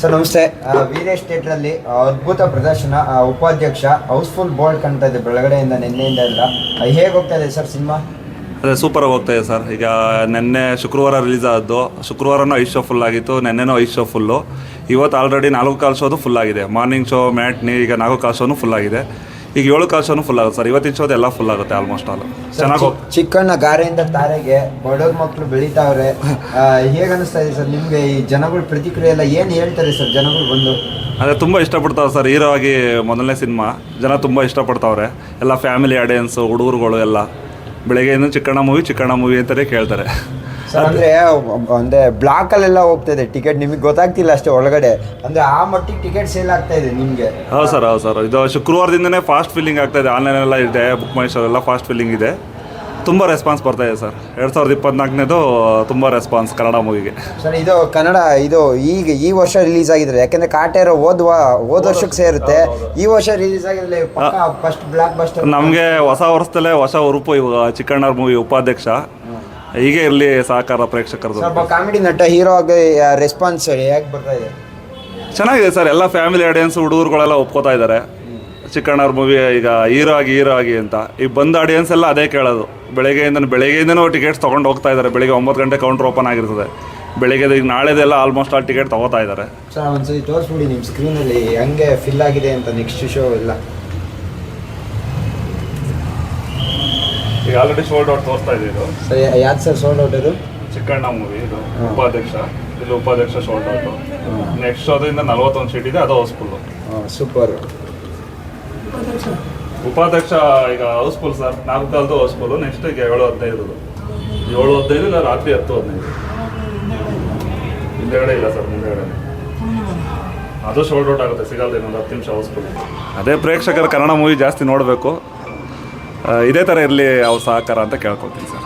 Sir, ನಮಸ್ತೆ. ವೀರೇಶ್ ಥಿಯೇಟ್ರಲ್ಲಿ ಅದ್ಭುತ ಪ್ರದರ್ಶನ ಉಪಾಧ್ಯಕ್ಷ, ಹೌಸ್ಫುಲ್ ಬೋರ್ಡ್ ಕಾಣ್ತಾ ಇದೆ ಬೆಳಗಡೆಯಿಂದ, ನಿನ್ನೆಯಿಂದ ಎಲ್ಲ. ಹೇಗೆ ಹೋಗ್ತಾ ಇದೆ ಸರ್ ಸಿನಿಮಾ? ಅದೇ ಸೂಪರಾಗಿ ಹೋಗ್ತಾ ಇದೆ ಸರ್. ಈಗ ನಿನ್ನೆ ಶುಕ್ರವಾರ ರಿಲೀಸ್ ಆದ್ದು ಶುಕ್ರವಾರನೂ ಐದು ಶೋ ಫುಲ್ ಆಗಿತ್ತು. ನಿನ್ನೆನೂ ಐದು ಶೋ ಫುಲ್ಲು ಇವತ್ತು ಆಲ್ರೆಡಿ ನಾಲ್ಕು ಕಾಲು ಶೋದು ಫುಲ್ ಆಗಿದೆ. ಮಾರ್ನಿಂಗ್ ಶೋ ಮ್ಯಾಟ್ನಿ ಈಗ ನಾಲ್ಕು ಕಾಲು ಶೋನು ಫುಲ್ ಆಗಿದೆ. ಈಗ ಏಳು ಕಾಸು ಫುಲ್ ಆಗುತ್ತೆ. ಸರ್ ಇವತ್ತಿನ ಶೋದ ಎಲ್ಲ ಫುಲ್ ಆಗುತ್ತೆ ಆಲ್ಮೋಸ್ಟ್ ಆಲ್ ಚೆನ್ನಾಗಿ ಚಿಕ್ಕಣ್ಣ ಗಾರೆಯಿಂದ ತಾರೆಗೆ ಬಡವ್ರ ಮಕ್ಕಳು ಬೆಳೀತಾವ್ರೆ. ಹೇಗನ್ನಿಸ್ತಾ ಹೇಗೆ ಅನಿಸ್ತಾ ಇದೆ ಸರ್ ನಿಮಗೆ ಈ ಜನಗಳ ಪ್ರತಿಕ್ರಿಯೆ ಎಲ್ಲ ಏನು ಹೇಳ್ತಾರೆ ಸರ್ ಜನಗಳು ಬಂದು? ಅಂದರೆ ತುಂಬ ಇಷ್ಟಪಡ್ತಾವೆ ಸರ್ ಹೀರೋ ಆಗಿ ಮೊದಲನೇ ಸಿನಿಮಾ. ಜನ ತುಂಬ ಇಷ್ಟಪಡ್ತಾವ್ರೆ. ಎಲ್ಲ ಫ್ಯಾಮಿಲಿ ಆಡಿಯನ್ಸು ಹುಡುಗರುಗಳು ಎಲ್ಲ. ಬೆಳಗ್ಗೆಯಿಂದ ಚಿಕ್ಕಣ್ಣ ಮೂವಿ ಚಿಕ್ಕಣ್ಣ ಮೂವಿ ಅಂತಲೇ ಕೇಳ್ತಾರೆ. ಅಂದ್ರೆ ಅಂದ್ರೆ ಬ್ಲಾಕ್ ಅಲ್ಲೆಲ್ಲ ಹೋಗ್ತಾ ಇದೆ ಟಿಕೆಟ್ ನಿಮಗೆ ಗೊತ್ತಾಗ್ತಿಲ್ಲ ಅಷ್ಟೇ ಒಳಗಡೆ. ಅಂದ್ರೆ ಆ ಮಟ್ಟಿಗೆ ಟಿಕೆಟ್ ಸೇಲ್ ಆಗ್ತಾ ಇದೆ ನಿಮಗೆ. ಹೌದು ಸರ್ ಹೌದು ಸರ್ ಇದು ಶುಕ್ರವಾರದಿಂದನೇ ಫಾಸ್ಟ್ ಫಿಲ್ಲಿಂಗ್ ಆಗ್ತಾ ಇದೆ. ಆನ್ಲೈನ್ ಎಲ್ಲ ಇದೆ ಬುಕ್ ಮೈ ಶೋ ಎಲ್ಲ ಫಾಸ್ಟ್ ಫಿಲ್ಲಿಂಗ್ ಇದೆ. ತುಂಬ ರೆಸ್ಪಾನ್ಸ್ ಬರ್ತಾ ಇದೆ ಸರ್ ಎರಡು ಸಾವಿರದ ಇಪ್ಪತ್ನಾಲ್ಕನೇದು ತುಂಬ ರೆಸ್ಪಾನ್ಸ್ ಕನ್ನಡ ಮೂವಿಗೆ ಸರ್ ಇದು ಕನ್ನಡ ಇದು ಈಗ ಈ ವರ್ಷ ರಿಲೀಸ್ ಆಗಿದ್ರೆ ಯಾಕಂದ್ರೆ ಕಾಟೇರ ಹೋದ್ ಹೋದ ವರ್ಷಕ್ಕೆ ಸೇರುತ್ತೆ. ಈ ವರ್ಷ ರಿಲೀಸ್ ಆಗಿದ್ರೆ ಫಸ್ಟ್ ಬ್ಲಾಕ್ ಬಸ್ಟರ್ ನಮಗೆ ಹೊಸ ವರ್ಷದಲ್ಲೇ ಹೊಸ ಉರುಪು ಇವಾಗ ಚಿಕ್ಕಣ್ಣವ್ರ ಮೂವಿ ಉಪಾಧ್ಯಕ್ಷ. ಹೀಗೆ ಇರಲಿ ಸಹಕಾರ ಪ್ರೇಕ್ಷಕರದು ಕಾಮಿಡಿ ನಟ ಹೀರೋ ಆಗಿ ರೆಸ್ಪಾನ್ಸ್ ಯಾಕೆ ಬರ್ತಾ ಇದೆ? ಚೆನ್ನಾಗಿದೆ ಸರ್ ಎಲ್ಲ ಫ್ಯಾಮಿಲಿ ಆಡಿಯನ್ಸ್ ಹುಡುಗರುಗಳೆಲ್ಲ ಒಪ್ಕೋತಾ ಇದ್ದಾರೆ. ಚಿಕ್ಕಣ್ಣವ್ರ ಮೂವಿ ಈಗ ಹೀರೋ ಆಗಿ ಹೀರೋ ಆಗಿ ಅಂತ. ಈಗ ಬಂದ ಆಡಿಯನ್ಸ್ ಎಲ್ಲ ಅದೇ ಕೇಳೋದು. ಬೆಳಗ್ಗೆಯಿಂದ ಬೆಳಗ್ಗೆಯಿಂದನೂ ಟಿಕೆಟ್ಸ್ ತೊಗೊಂಡು ಹೋಗ್ತಾ ಇದ್ದಾರೆ. ಬೆಳಗ್ಗೆ ಒಂಬತ್ತು ಗಂಟೆ ಕೌಂಟರ್ ಓಪನ್ ಆಗಿರ್ತದೆ. ಬೆಳಗ್ಗೆ ಈಗ ನಾಳೆದೆಲ್ಲ ಆಲ್ಮೋಸ್ಟ್ ಆಲ್ ಟಿಕೆಟ್ ತೊಗೋತಾ ಇದ್ದಾರೆ. ಸರ್ ಒಂದ್ಸರಿ ತೋರಿಸ್ಬಿಡಿ ನಿಮ್ಮ ಸ್ಕ್ರೀನಲ್ಲಿ ಹೆಂಗೆ ಫಿಲ್ ಆಗಿದೆ ಅಂತ ನೆಕ್ಸ್ಟ್ ಶೋ ಎಲ್ಲ. ಈಗ ಆಲ್ರೆಡಿ ಶೋಲ್ಡ್ ಔಟ್ ತೋರಿಸ್ತಾ ಇದೆ ಇದು. ಸರಿ ಯಾವ್ದು ಸರ್ ಸೋಲ್ಡ್ ಔಟ್ ಇದು? ಚಿಕ್ಕಣ್ಣ ಮೂವಿ ಇದು ಉಪಾಧ್ಯಕ್ಷ. ಇದು ಉಪಾಧ್ಯಕ್ಷ ಶೋಲ್ಡ್ ಔಟ್ ನೆಕ್ಸ್ಟ್ ಅದರಿಂದ ನಲ್ವತ್ತೊಂದು ಸೀಟ್ ಇದೆ ಅದು ಹೌಸ್ಫುಲ್ ಸೂಪರ್ ಉಪಾಧ್ಯಕ್ಷ ಈಗ ಹೌಸ್ಫುಲ್ ಸರ್ ನಾಲ್ಕು ಕಾಲದ ಹೌಸ್ಫುಲ್ಲು ನೆಕ್ಸ್ಟ್ ಈಗ ಏಳು ಹದಿನೈದು. ಏಳು ಹದಿನೈದು ಇಲ್ಲ ರಾತ್ರಿ ಹತ್ತು ಹದಿನೈದು? ಹಿಂದೆಗಡೆ ಇಲ್ಲ ಸರ್ ಮುಂದೆಗಡೆ. ಅದು ಶೋಲ್ಡ್ ಔಟ್ ಆಗುತ್ತೆ ಸಿಗಲ್ದು ಇನ್ನೊಂದು ಹತ್ತು ನಿಮಿಷ ಹೌಸ್ಫುಲ್ ಅದೇ ಪ್ರೇಕ್ಷಕರು ಕನ್ನಡ ಮೂವಿ ಜಾಸ್ತಿ ನೋಡಬೇಕು. ಇದೇ ಥರ ಇರಲಿ ಅವ್ರ ಸಹಕಾರ ಅಂತ ಕೇಳ್ಕೊಳ್ತೀನಿ ಸರ್.